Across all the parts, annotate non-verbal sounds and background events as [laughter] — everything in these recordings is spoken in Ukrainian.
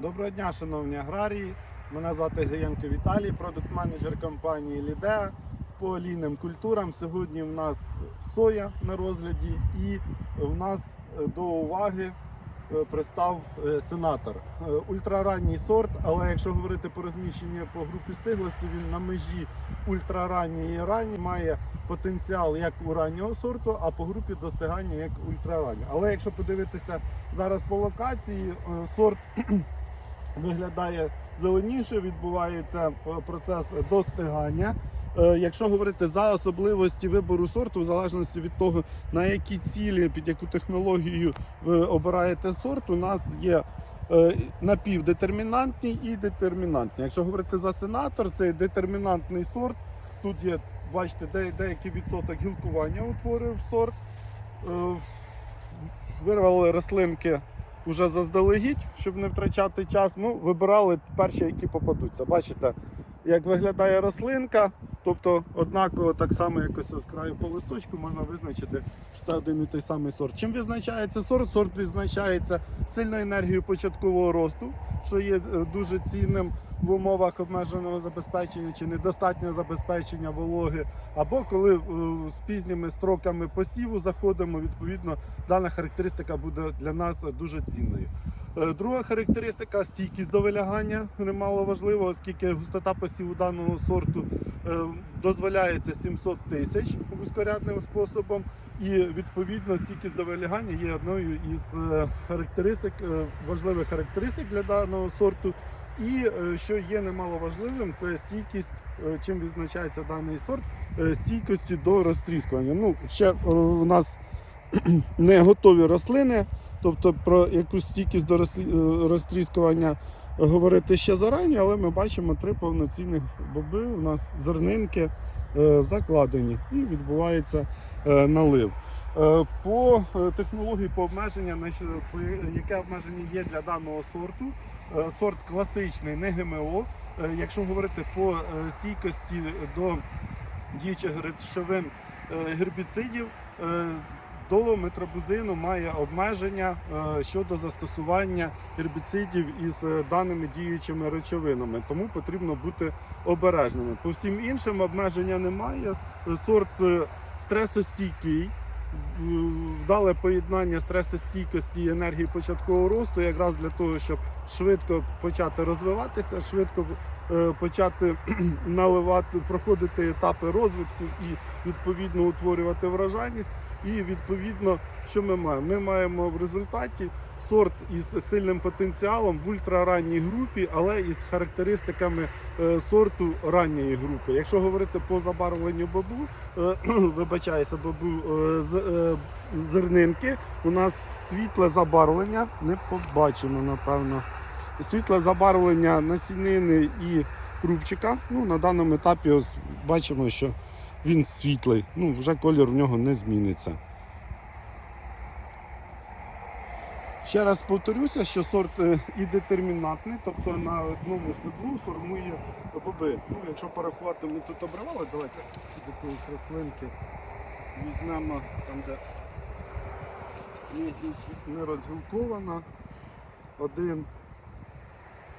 Доброго дня, шановні аграрії. Мене звати Гаєнко Віталій, продукт-менеджер компанії Лідеа по олійним культурам. Сьогодні в нас соя на розгляді і в нас е, до уваги е, пристав е, сенатор. Ультраранній сорт, але якщо говорити по розміщенню по групі стиглості, він на межі ультраранній і ранній має потенціал як у раннього сорту, а по групі достигання як ультраранній. Але якщо подивитися зараз по локації, сорт виглядає зеленіше, відбувається е, процес достигання. Е, Якщо говорити за особливості вибору сорту, в залежності від того, на які цілі, під яку технологію ви обираєте сорт, у нас є е, напівдетермінантні і детермінантні. Якщо говорити за сенатор, це детермінантний сорт. Тут є, бачите, де, деякий відсоток гілкування утворив сорт. Вирвали рослинки вже заздалегідь, щоб не втрачати час. Ну, вибирали перші, які попадуться. Бачите, як виглядає рослинка. Тобто, однаково так само якось з краю по листочку можна визначити, що це один і той самий сорт. Чим визначається сорт? Сорт відзначається сильною енергією початкового росту, що є е, дуже цінним в умовах обмеженого забезпечення чи недостатнього забезпечення вологи, або коли е, з пізніми строками посіву заходимо, відповідно дана характеристика буде для нас дуже цінною. Е, Друга характеристика стійкість до вилягання немало важливо, оскільки густота посіву даного сорту е, дозволяється 700 тисяч вузькорядним способом, і відповідно стійкість до вилягання є одною із характеристик, важливих характеристик для даного сорту. І е, що є немало важливим, це стійкість, е, чим відзначається даний сорт, е, стійкості до розтріскування. Ну, ще у нас [clears throat] не готові рослини, тобто про якусь стійкість до розтріскування говорити ще зарані, але ми бачимо три повноцінних боби. У нас зернинки закладені і відбувається налив. Е, По е, технології по обмеження, яке обмеження є для даного сорту. Е, Сорт класичний, не ГМО. Якщо говорити по стійкості до діючих речовин гербіцидів, до метробузину має обмеження щодо застосування гербіцидів із даними діючими речовинами, тому потрібно бути обережними. По всім іншим обмеження немає. Сорт стресостійкий. Вдале поєднання стресостійкості і енергії початкового росту, якраз для того, щоб швидко почати розвиватися, швидко е, почати [clears throat] наливати, проходити етапи розвитку і відповідно утворювати врожайність. І відповідно, що ми маємо? Ми маємо в результаті сорт із сильним потенціалом в ультраранній групі, але із характеристиками е, сорту ранньої групи. Якщо говорити по забарвленню бобу, е, [clears throat] вибачаюся, бобу з, е, зернинки, у нас світле забарвлення, не побачимо, напевно. Світле забарвлення насінини і рубчика. Ну, на даному етапі ось бачимо, що він світлий. Ну, вже колір в нього не зміниться. Ще раз повторюся, що сорт е, і детермінантний, тобто на одному стеблу формує боби. Ну, якщо порахувати, ми тут обривали, давайте з якоїсь рослинки візьмемо там, де не розгілкована. Один,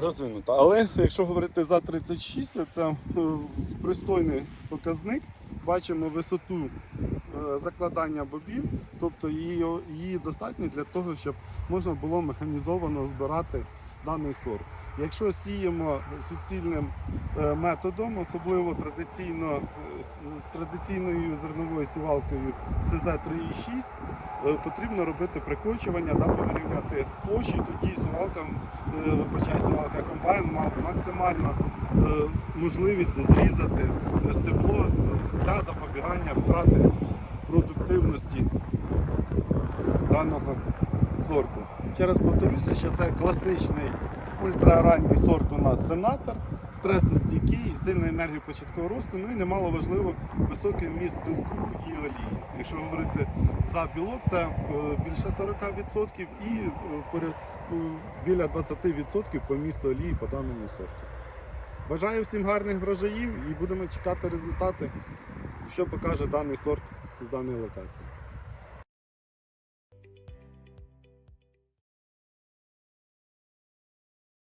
розвинута. Але якщо говорити за 36, то це е, пристойний показник. Бачимо висоту е, закладання бобів, тобто її, її достатньо для того, щоб можна було механізовано збирати даний сорт. Якщо сіємо суцільним е, методом, особливо традиційно е, з- традиційною зерновою сівалкою СЗ-3,6, е, потрібно робити прикочування, да, вирівняти площі, тоді сівалка, вибачай, сівалка комбайн мав максимально можливість зрізати стебло для запобігання втрати продуктивності даного сорту. Ще раз повторюся, що це класичний ультраранній сорт у нас сенатор. стресостійкий, сильний енергопочаткового росту, ну і немало важливо, високий вміст білку і олії. Якщо говорити за білок, це е, більше 40% і е, е, біля 20% по місту олії по даному сорту. Бажаю всім гарних врожаїв і будемо чекати результати, що покаже даний сорт з даної локації.